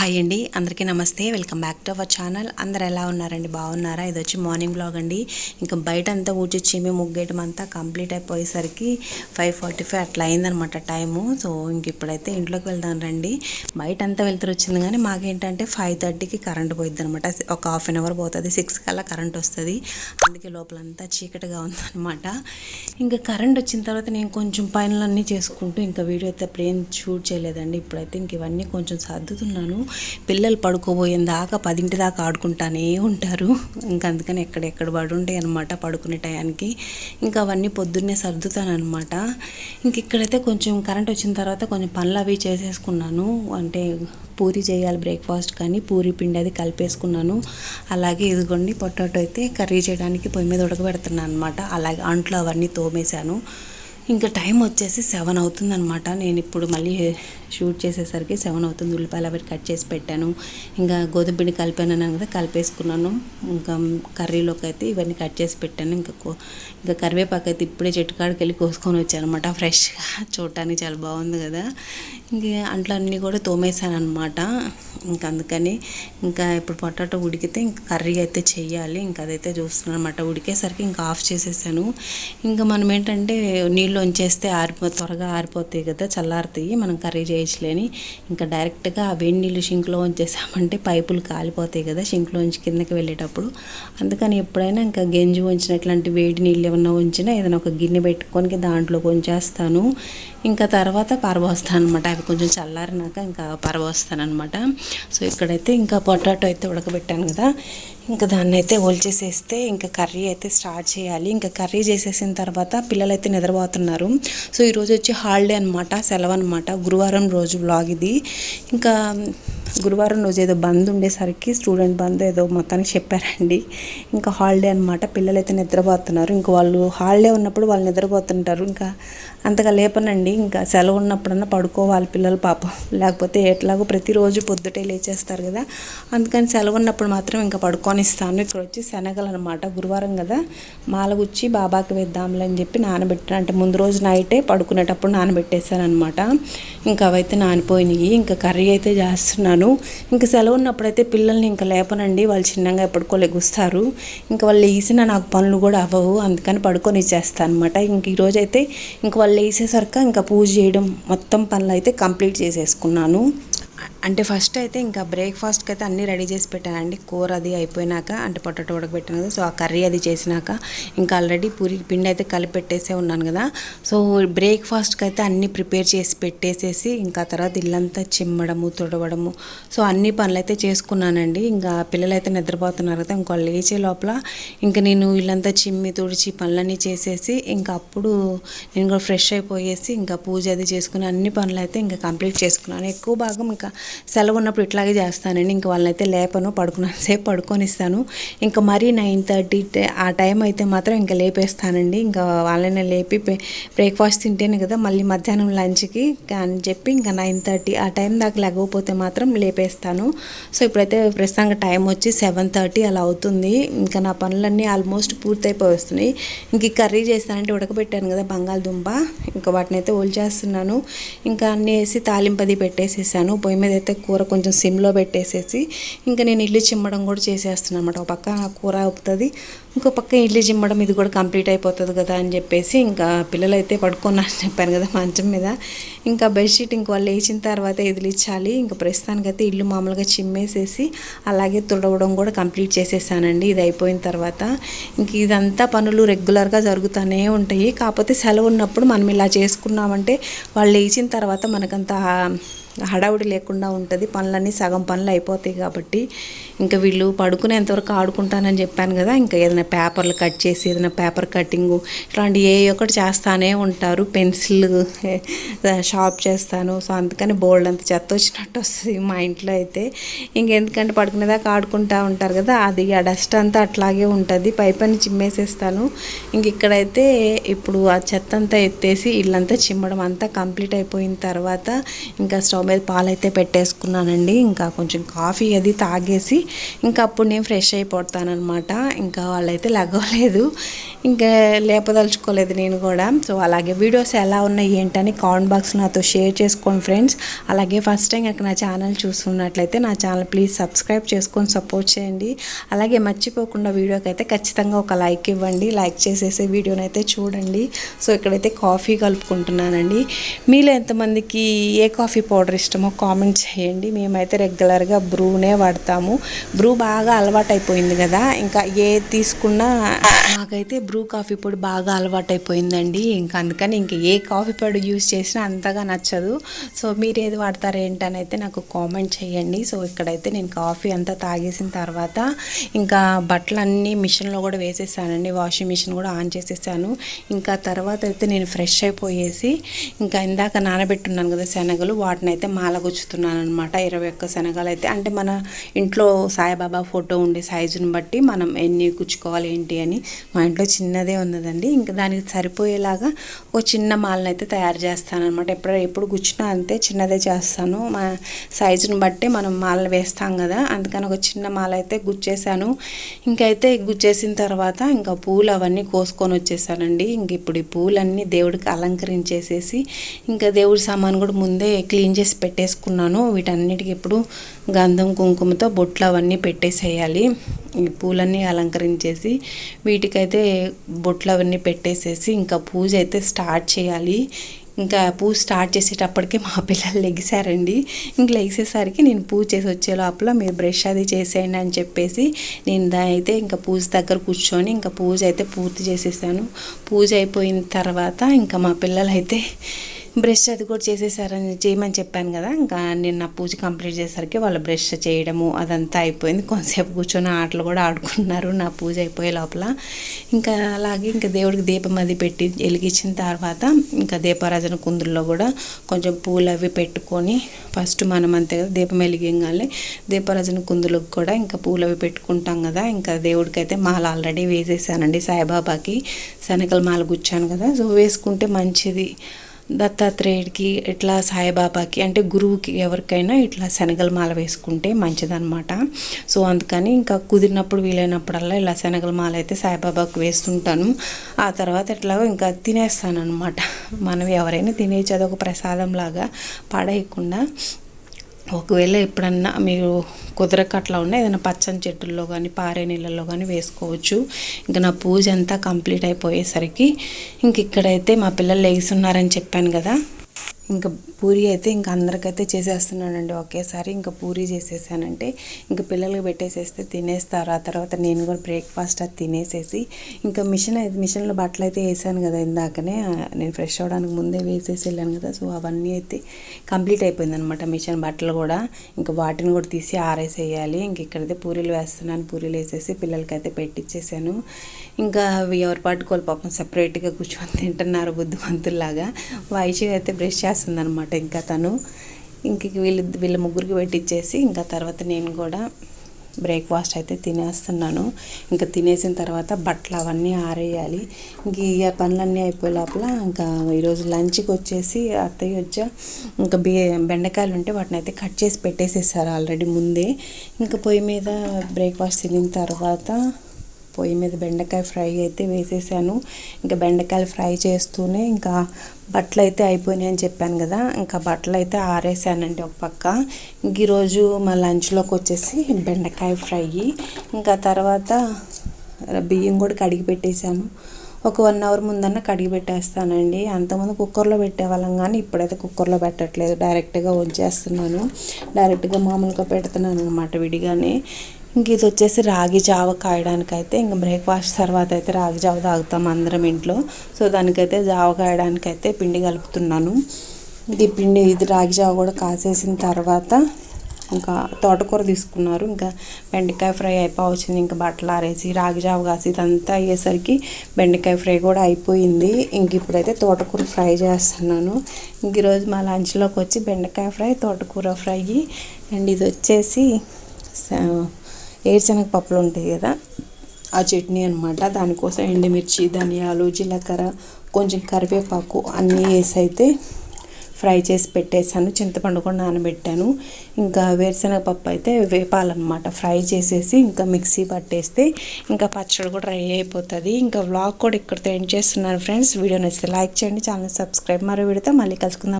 Hi అండి. అందరికీ నమస్తే. Welcome back to our channel. అందరు ఎలా ఉన్నారండి? బాగున్నారా? ఇది వచ్చి మార్నింగ్ బ్లాగ్ అండి. ఇంకా బయట అంతా ఊచొచ్చి మేము ముగ్గేయటం అంతా కంప్లీట్ అయిపోయేసరికి ఫైవ్ ఫార్టీ ఫైవ్ అట్లా అయిందనమాట టైము. సో ఇంక ఇప్పుడైతే ఇంట్లోకి వెళ్దాం రండి. బయట అంతా వెళ్తారు వచ్చింది కానీ మాకేంటంటే ఫైవ్ థర్టీకి కరెంట్ పోయిద్ది అనమాట ఒక హాఫ్ అన్ అవర్ పోతుంది. సిక్స్ కల్లా కరెంట్ వస్తుంది. అందుకే లోపలంతా చీకటిగా ఉందనమాట. ఇంకా కరెంట్ వచ్చిన తర్వాత నేను కొంచెం పనులన్నీ చేసుకుంటూ ఇంకా వీడియో అయితే అప్పుడు ఏం షూట్ చేయలేదండి. ఇప్పుడైతే ఇంక ఇవన్నీ కొంచెం సర్దుతున్నాను. పిల్లలు పడుకోబోయేం దాకా పదింటి దాకా ఆడుకుంటానే ఉంటారు. ఇంకా అందుకని ఎక్కడెక్కడ పడుంటాయి అనమాట పడుకునే టయానికి. ఇంకా అవన్నీ పొద్దున్నే సర్దుతాను అనమాట ఇంక ఇక్కడైతే కొంచెం కరెంట్ వచ్చిన తర్వాత కొంచెం పనులు అవి చేసేసుకున్నాను. అంటే పూరి చేయాలి బ్రేక్ఫాస్ట్ కానీ పూరి పిండి అది కలిపేసుకున్నాను. అలాగే ఇదిగోండి పొటాటో అయితే కర్రీ చేయడానికి పొయ్యి మీద ఉడకబెడుతున్నాను అనమాట అలాగే అంట్లో అవన్నీ తోమేశాను. ఇంకా టైం వచ్చేసి సెవెన్ అవుతుందన్నమాట. నేను ఇప్పుడు మళ్ళీ షూట్ చేసేసరికి సెవెన్ అవుతుంది. ఉల్లిపాయలు అవి కట్ చేసి పెట్టాను. ఇంకా గోధుమ పిండి కలిపాను కదా కలిపేసుకున్నాను. ఇంకా కర్రీలోకి అయితే ఇవన్నీ కట్ చేసి పెట్టాను. ఇంకా కో- ఇంకా కరివేపాకు అయితే ఇప్పుడే చెట్టు కాడికి వెళ్ళి కోసుకొని వచ్చాను అనమాట ఫ్రెష్గా. చూడటానికి చాలా బాగుంది కదా. ఇంకా అంట్లో అన్నీ కూడా తోమేశాను అనమాట ఇంకా అందుకని ఇంకా ఇప్పుడు పొటాటో ఉడికితే ఇంకా కర్రీ అయితే చేయాలి ఇంకా అదైతే చూస్తున్నాను అనమాట ఉడికేసరికి ఇంకా ఆఫ్ చేసేసాను. ఇంకా మనం ఏంటంటే నీళ్ళు ఉంచేస్తే ఆరిపో త్వరగా ఆరిపోతాయి కదా చల్లారుతాయి మనం కర్రీ చేయొచ్చులేని ఇంకా డైరెక్ట్గా ఆ వేడి నీళ్ళు షింక్లో ఉంచేసామంటే పైపులు కాలిపోతాయి కదా షింక్లో ఉంచి కిందకి వెళ్ళేటప్పుడు. అందుకని ఎప్పుడైనా ఇంకా గెంజి ఉంచినట్లాంటి వేడి నీళ్ళు ఏమన్నా ఉంచినా ఏదైనా ఒక గిన్నె పెట్టుకొని దాంట్లో ఉంచేస్తాను ఇంకా తర్వాత పరబోస్తాను అనమాట అవి కొంచెం చల్లారినాక ఇంకా పరబోస్తాను అనమాట సో ఇక్కడైతే ఇంకా పొటాటో అయితే ఉడకబెట్టాను కదా. ఇంకా దాన్ని అయితే ఒలిచేసేస్తే ఇంకా కర్రీ అయితే స్టార్ట్ చేయాలి. ఇంకా కర్రీ చేసేసిన తర్వాత పిల్లలు అయితే నిద్రపోతున్నారు. సో ఈరోజు వచ్చి హాలిడే అనమాట సెలవు అనమాట గురువారం రోజు బ్లాగ్ ఇది. ఇంకా గురువారం రోజు ఏదో బంద్ ఉండేసరికి స్టూడెంట్ బంద్ ఏదో మొత్తానికి చెప్పారండి. ఇంకా హాలిడే అనమాట పిల్లలు అయితే నిద్రపోతున్నారు. ఇంకా వాళ్ళు హాలిడే ఉన్నప్పుడు వాళ్ళు నిద్రపోతుంటారు. ఇంకా అంతగా లేపనండి. ఇంకా సెలవు ఉన్నప్పుడన్నా పడుకోవాలి పిల్లలు పాపం. లేకపోతే ఎట్లాగో ప్రతిరోజు పొద్దుటే లేచేస్తారు కదా. అందుకని సెలవు ఉన్నప్పుడు మాత్రం ఇంకా పడుకొని ఇస్తాను ఇక్కడ వచ్చి శనగలు అనమాట గురువారం కదా. మాలగుచ్చి బాబాకి వేద్దాంలే అని చెప్పి నానబెట్టాను. అంటే ముందు రోజు నైటే పడుకునేటప్పుడు నానబెట్టేశాను అనమాట ఇంకా అవైతే నానిపోయినాయి. ఇంకా కర్రీ అయితే చేస్తున్నాను. ఇంకా సెలవు ఉన్నప్పుడైతే పిల్లల్ని ఇంకా లేపనండి. వాళ్ళు చిన్నగా ఎప్పటికో లెగుస్తారు. ఇంకా వాళ్ళు వేసినా నాకు పనులు కూడా అవ్వవు. అందుకని పడుకొని ఇచ్చేస్తాను అనమాట ఇంక ఈరోజు అయితే ఇంక వాళ్ళు వేసేసరికి ఇంకా పూజ చేయడం మొత్తం పనులు అయితే కంప్లీట్ చేసేసుకున్నాను. అంటే ఫస్ట్ అయితే ఇంకా బ్రేక్ఫాస్ట్కి అయితే అన్నీ రెడీ చేసి పెట్టానండి. కూర అది అయిపోయినాక అంటే పొటాటో ఉడకబెట్టాను సో ఆ కర్రీ అది చేసినాక ఇంకా ఆల్రెడీ పూరి పిండి అయితే కలిపెట్టేసే ఉన్నాను కదా. సో బ్రేక్ఫాస్ట్కి అయితే అన్నీ ప్రిపేర్ చేసి పెట్టేసేసి ఇంకా తర్వాత ఇల్లంతా చిమ్మడము తుడవడము. సో అన్ని పనులు అయితే చేసుకున్నానండి. ఇంకా పిల్లలు అయితే నిద్రపోతున్నారు కదా ఇంకా వాళ్ళు లేచే లోపల ఇంకా నేను ఇల్లంతా చిమ్మి తుడిచి పనులన్నీ చేసేసి ఇంకా అప్పుడు నేను కూడా ఫ్రెష్ అయిపోయేసి ఇంకా పూజ అది చేసుకుని అన్ని పనులు అయితే ఇంకా కంప్లీట్ చేసుకున్నాను. ఎక్కువ భాగం ఇంకా సెలవు ఉన్నప్పుడు ఇట్లాగే చేస్తానండి. ఇంకా వాళ్ళనైతే లేపను పడుకున్నాను. సేపు ఇంకా మరీ నైన్ థర్టీ ఆ టైం అయితే మాత్రం ఇంకా లేపేస్తానండి. ఇంకా వాళ్ళని లేపి బ్రేక్ఫాస్ట్ తింటేనే కదా మళ్ళీ మధ్యాహ్నం లంచ్కి అని చెప్పి ఇంకా నైన్ థర్టీ ఆ టైం దాకా లేకపోతే మాత్రం లేపేస్తాను. సో ఇప్పుడైతే ప్రస్తుతానికి టైం వచ్చి సెవెన్ థర్టీ అలా అవుతుంది. ఇంకా నా పనులన్నీ ఆల్మోస్ట్ పూర్తయిపోయి వస్తున్నాయి ఇంక కర్రీ చేస్తానంటే ఉడకబెట్టాను కదా బంగాళదుంప. ఇంకా వాటిని అయితే చేస్తున్నాను ఇంకా అన్నీ వేసి తాలింపది పెట్టేసేసాను. పొయ్యి మీద అయితే కూర కొంచెం సిమ్లో పెట్టేసేసి ఇంకా నేను ఇల్లు చిమ్మడం కూడా చేసేస్తున్నాను అనమాట ఒక పక్క ఆ కూర అవుతుంది ఇంకో పక్క ఇల్లు చిమ్మడం ఇది కూడా కంప్లీట్ అయిపోతుంది కదా అని చెప్పేసి ఇంకా పిల్లలు అయితే పడుకున్నారని చెప్పాను కదా మంచం మీద. ఇంకా బెడ్షీట్ ఇంక వాళ్ళు లేచిన తర్వాత ఎదిలించాలి ఇంకా ప్రస్తుతానికైతే ఇల్లు మామూలుగా చిమ్మేసేసి అలాగే తుడవడం కూడా కంప్లీట్ చేసేసానండి. ఇది అయిపోయిన తర్వాత ఇంక ఇదంతా పనులు రెగ్యులర్గా జరుగుతూనే ఉంటాయి. కాకపోతే సెలవు ఉన్నప్పుడు మనం ఇలా చేసుకున్నామంటే వాళ్ళు లేచిన తర్వాత మనకంత హడావుడి లేకుండా ఉంటుంది. పనులన్నీ సగం పనులు అయిపోతాయి కాబట్టి ఇంకా వీళ్ళు పడుకునేంతవరకు ఆడుకుంటానని చెప్పాను కదా ఇంకా ఏదైనా పేపర్లు కట్ చేసి ఏదైనా పేపర్ కటింగు ఇట్లాంటి ఏ ఒకటి చేస్తానే ఉంటారు. పెన్సిల్ షార్ప్ చేస్తాను. సో అందుకని బోల్డ్ అంత చెత్త వచ్చినట్టు వస్తుంది మా ఇంట్లో అయితే. ఇంకెందుకంటే పడుకునేదాకా ఆడుకుంటా ఉంటారు కదా అది ఆ డస్ట్ అంతా అట్లాగే ఉంటుంది. పై పని చిమ్మేసేస్తాను. ఇంక ఇక్కడైతే ఇప్పుడు ఆ చెత్త అంతా ఎత్తేసి ఇల్లంతా చిమ్మడం అంతా కంప్లీట్ అయిపోయిన తర్వాత ఇంకా స్టవ్ మీద పాలైతే పెట్టేసుకున్నానండి. ఇంకా కొంచెం కాఫీ అది తాగేసి ఇంకా అప్పుడు నేను ఫ్రెష్ అయిపోతానమాట ఇంకా వాళ్ళైతే లగవలేదు. ఇంకా లేపదలుచుకోలేదు నేను కూడా. సో అలాగే వీడియోస్ ఎలా ఉన్నాయి ఏంటని కామెంట్ బాక్స్ నాతో షేర్ చేసుకోండి ఫ్రెండ్స్. అలాగే ఫస్ట్ టైం కనుక నా ఛానల్ చూస్తున్నట్లయితే నా ఛానల్ ప్లీజ్ సబ్స్క్రైబ్ చేసుకొని సపోర్ట్ చేయండి. అలాగే మర్చిపోకుండా వీడియోకి అయితే ఖచ్చితంగా ఒక లైక్ ఇవ్వండి. లైక్ చేసేసే వీడియోని అయితే చూడండి. సో ఇక్కడైతే కాఫీ కలుపుకుంటున్నానండి. మీలో ఎంతమందికి ఏ కాఫీ పౌడర్ ఇష్టమో కామెంట్ చేయండి. మేమైతే రెగ్యులర్గా బ్రూనే వాడతాము. బ్రూ బాగా అలవాటైపోయింది కదా. ఇంకా ఏ తీసుకున్నా నాకైతే బ్రూ కాఫీ పొడి బాగా అలవాటైపోయిందండి. ఇంకా అందుకని ఇంకా ఏ కాఫీ పొడి యూస్ చేసినా అంతగా నచ్చదు. సో మీరు ఏది వాడతారు ఏంటని అయితే నాకు కామెంట్ చేయండి. సో ఇక్కడైతే నేను కాఫీ అంతా తాగేసిన తర్వాత ఇంకా బట్టలన్నీ మిషన్లో కూడా వేసేసానండి. వాషింగ్ మిషన్ కూడా ఆన్ చేసేసాను. ఇంకా తర్వాత అయితే నేను ఫ్రెష్ అయిపోయేసి ఇంకా ఇందాక నానబెట్టున్నాను కదా శనగలు. వాటిని అయితే మాల గుచ్చుతున్నాను అనమాట ఇరవై ఒక్క శనగలు అయితే అంటే మన ఇంట్లో సాయిబాబా ఫోటో ఉండే సైజుని బట్టి మనం ఎన్ని కుచ్చుకోవాలి ఏంటి అని మా ఇంట్లో చిన్నదే ఉన్నదండి. ఇంకా దానికి సరిపోయేలాగా ఒక చిన్న మాలను అయితే తయారు చేస్తాను అనమాట ఎప్పుడు ఎప్పుడు గుచ్చినా అంతే చిన్నదే చేస్తాను. మా సైజుని బట్టి మనం మాలను వేస్తాం కదా అందుకని ఒక చిన్న మాల అయితే గుచ్చేసాను. ఇంకైతే గుచ్చేసిన తర్వాత ఇంకా పూలు అవన్నీ కోసుకొని వచ్చేసానండి. ఇంక ఇప్పుడు ఈ పూలన్నీ దేవుడికి అలంకరించేసేసి ఇంకా దేవుడి సామాన్ కూడా ముందే క్లీన్ చేసి పెట్టేసుకున్నాను. వీటన్నిటికి ఇప్పుడు గంధం కుంకుమతో బొట్ల అవన్నీ పెట్టేసేయాలి. ఈ పూలన్నీ అలంకరించేసి వీటికైతే బొట్లు అవన్నీ పెట్టేసేసి ఇంకా పూజ అయితే స్టార్ట్ చేయాలి. ఇంకా పూజ స్టార్ట్ చేసేటప్పటికి మా పిల్లలు లెగిసారండి. ఇంక లెగిసేసరికి నేను పూజ చేసి వచ్చే లోపల మీరు బ్రష్ అది చేసేయండి అని చెప్పేసి నేను దాని అయితే ఇంకా పూజ దగ్గర కూర్చొని ఇంకా పూజ అయితే పూర్తి చేసేసాను. పూజ అయిపోయిన తర్వాత ఇంకా మా పిల్లలు అయితే బ్రష్ అది కూడా చేసేసారని చేయమని చెప్పాను కదా. ఇంకా నేను నా పూజ కంప్లీట్ చేసేసరికి వాళ్ళు బ్రష్ చేయడము అదంతా అయిపోయింది. కొంతసేపు కూర్చొని ఆటలు కూడా ఆడుకున్నారు నా పూజ అయిపోయే లోపల. ఇంకా అలాగే ఇంకా దేవుడికి దీపం అది పెట్టి వెలిగించిన తర్వాత ఇంకా దీపారాజన కుందుల్లో కూడా కొంచెం పూలు అవి పెట్టుకొని ఫస్ట్ మనం అంతే కదా దీపం వెలిగింగానే దీపారాజన కుందులకు కూడా ఇంకా పూలు అవి పెట్టుకుంటాం కదా. ఇంకా దేవుడికైతే మాల ఆల్రెడీ వేసేసానండి. సాయిబాబాకి శనగల మాల గుచ్చాను కదా. సో వేసుకుంటే మంచిది. దత్తాత్రేయుడికి ఇట్లా సాయిబాబాకి అంటే గురువుకి ఎవరికైనా ఇట్లా శనగల మాల వేసుకుంటే మంచిదన్నమాట. సో అందుకని ఇంకా కుదిరినప్పుడు వీలైనప్పుడల్లా ఇలా శనగల మాల అయితే సాయిబాబాకి వేస్తుంటాను. ఆ తర్వాత ఎట్లాగో ఇంకా తినేస్తాను అనమాట మనం ఎవరైనా తినేది ఒక ప్రసాదం లాగా పడేయకుండా ఒకవేళ ఎప్పుడన్నా మీరు కుదరక అట్లా ఉన్న ఏదైనా పచ్చని చెట్టుల్లో కానీ పారే నీళ్ళల్లో కానీ వేసుకోవచ్చు. ఇంకా నా పూజ అంతా కంప్లీట్ అయిపోయేసరికి ఇంక ఇక్కడైతే మా పిల్లలు లేస్తున్నారని చెప్పాను కదా. ఇంకా పూరి అయితే ఇంకా అందరికైతే చేసేస్తున్నానండి ఒకేసారి. ఇంకా పూరి చేసేసానంటే ఇంకా పిల్లలకి పెట్టేసేస్తే తినేస్తారు. ఆ తర్వాత నేను కూడా బ్రేక్ఫాస్ట్ అది తినేసేసి ఇంకా మిషన్ అయితే మిషన్లో బట్టలు అయితే వేసాను కదా ఇందాకనే. నేను ఫ్రెష్ అవ్వడానికి ముందే వేసేసి వెళ్ళాను కదా. సో అవన్నీ అయితే కంప్లీట్ అయిపోయింది అనమాట మిషన్ బట్టలు కూడా. ఇంకా వాటిని కూడా తీసి ఆరేసేయాలి. ఇంక ఇక్కడైతే పూరీలు వేస్తున్నాను. పూరీలు వేసేసి పిల్లలకైతే పెట్టించేసాను ఇంకా ఎవరి పాటుకోవాలి పాపం సపరేట్గా కూర్చొని తింటున్నారు బుద్ధిమంతుల్లాగా. వైషి అయితే బ్రష్ చేస్తుంది అనమాట ఇంకా తను ఇంక వీళ్ళు వీళ్ళ ముగ్గురికి పెట్టించేసి ఇంకా తర్వాత నేను కూడా బ్రేక్ఫాస్ట్ అయితే తినేస్తున్నాను. ఇంకా తినేసిన తర్వాత బట్టలు అవన్నీ ఆరేయాలి. ఇంక ఈ పనులన్నీ అయిపోయే లోపల ఇంకా ఈరోజు లంచ్కి వచ్చేసి అత్తయ్య వచ్చా ఇంకా బి బెండకాయలు ఉంటే వాటిని అయితే కట్ చేసి పెట్టేసేసారు ఆల్రెడీ ముందే. ఇంకా పొయ్యి మీద బ్రేక్ఫాస్ట్ తినిన తర్వాత పొయ్యి మీద బెండకాయ ఫ్రై అయితే వేసేసాను. ఇంకా బెండకాయలు ఫ్రై చేస్తూనే ఇంకా బట్టలు అయితే అయిపోయినాయి అని చెప్పాను కదా ఇంకా బట్టలు అయితే ఆరేసానండి ఒక పక్క. ఇంక ఈరోజు మా లంచ్లోకి వచ్చేసి బెండకాయ ఫ్రై. ఇంకా తర్వాత బియ్యం కూడా కడిగి పెట్టేశాను. ఒక వన్ అవర్ ముందన్న కడిగి పెట్టేస్తానండి. అంతకుముందు కుక్కర్లో పెట్టేవాళ్ళం కానీ ఇప్పుడైతే కుక్కర్లో పెట్టట్లేదు. డైరెక్ట్గా వచ్చేస్తున్నాను డైరెక్ట్గా మామూలుగా పెడుతున్నాను అనమాట విడిగానే. ఇంక ఇది వచ్చేసి రాగి జావ కాయడానికి అయితే ఇంక బ్రేక్ఫాస్ట్ తర్వాత అయితే రాగి జావ తాగుతాం అందరం ఇంట్లో. సో దానికైతే జావ కాయడానికి అయితే పిండి కలుపుతున్నాను. ఇది పిండి ఇది రాగి జావ కూడా కాసేసిన తర్వాత ఇంకా తోటకూర తీసుకున్నారు. ఇంకా బెండకాయ ఫ్రై అయిపోవచ్చింది. ఇంకా బట్టలు ఆరేసి రాగి జావ కాసి ఇదంతా అయ్యేసరికి బెండకాయ ఫ్రై కూడా అయిపోయింది. ఇంక ఇప్పుడైతే తోటకూర ఫ్రై చేస్తున్నాను. ఇంక ఈరోజు మా లంచ్లోకి వచ్చి బెండకాయ ఫ్రై తోటకూర ఫ్రై. అండ్ ఇది వచ్చేసి ఏరుశనగ పప్పులు ఉంటాయి కదా? ఆ చట్నీ అనమాట దానికోసం ఎండుమిర్చి ధనియాలు జీలకర్ర కొంచెం కరివేపాకు అన్నీ వేసి అయితే ఫ్రై చేసి పెట్టేశాను. చింతపండు కూడా నానబెట్టాను. ఇంకా వేరుశనగ పప్పు అయితే వేపాలన్నమాట. ఫ్రై చేసేసి ఇంకా మిక్సీ పట్టేస్తే ఇంకా పచ్చడి కూడా రెడీ అయిపోతుంది. ఇంకా వ్లాగ్ కూడా ఇక్కడితో ఎండ్ చేస్తున్నాను ఫ్రెండ్స్. వీడియో నచ్చితే లైక్ చేయండి ఛానల్ సబ్స్క్రైబ్ మరో వీడితో మళ్ళీ కలుసుకుందాం.